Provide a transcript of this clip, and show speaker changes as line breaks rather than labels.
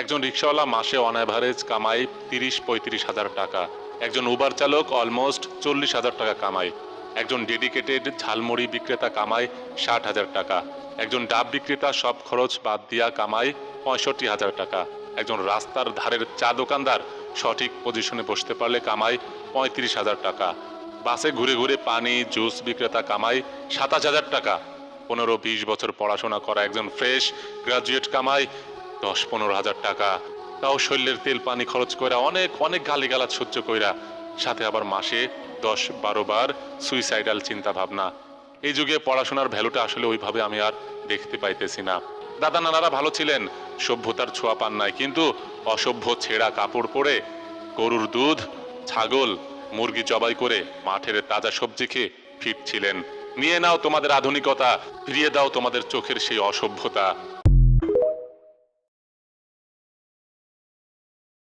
একজন রিক্সাওয়ালা মাসে অন অ্যাভারেজ কামাই তিরিশ পঁয়ত্রিশ হাজার টাকা। একজন উবার চালক অলমোস্ট চল্লিশ হাজার টাকা কামায়। একজন ডেডিকেটেড ঝালমুড়ি বিক্রেতা কামায় ষাট হাজার টাকা। একজন ডাব বিক্রেতা সব খরচ বাদ দিয়া কামায় পঁয়ষট্টি হাজার টাকা। একজন রাস্তার ধারের চা দোকানদার সঠিক পজিশনে বসতে পারলে কামায় পঁয়ত্রিশ হাজার টাকা। বাসে ঘুরে ঘুরে পানি, জুস বিক্রেতা কামায় সাতাশ হাজার টাকা। পনেরো বিশ বছর পড়াশোনা করা একজন ফ্রেশ গ্রাজুয়েট কামায় দশ পনেরো হাজার টাকা। তাও শরীরের তেল পানি খরচ কইরা অনেক অনেক গালিগালাজ সহ্য কইরা। সাথে আবার মাসে দশ বারো বার সুইসাইডাল চিন্তা ভাবনা এই যুগে পড়াশোনার ভ্যালুটা আসলে ওইভাবে আমি আর দেখতে পাইতেছি না। দাদা নানারা ভালো ছিলেন, সভ্যতার ছোঁয়া পান নাই, কিন্তু অসভ্য ছেঁড়া কাপড় পরে গরুর দুধ, ছাগল, মুরগি জবাই করে মাঠের তাজা সবজি খেয়ে ফিট ছিলেন নিয়ে নাও তোমাদের আধুনিকতা, ফিরিয়ে দাও তোমাদের চোখের সেই অসভ্যতা।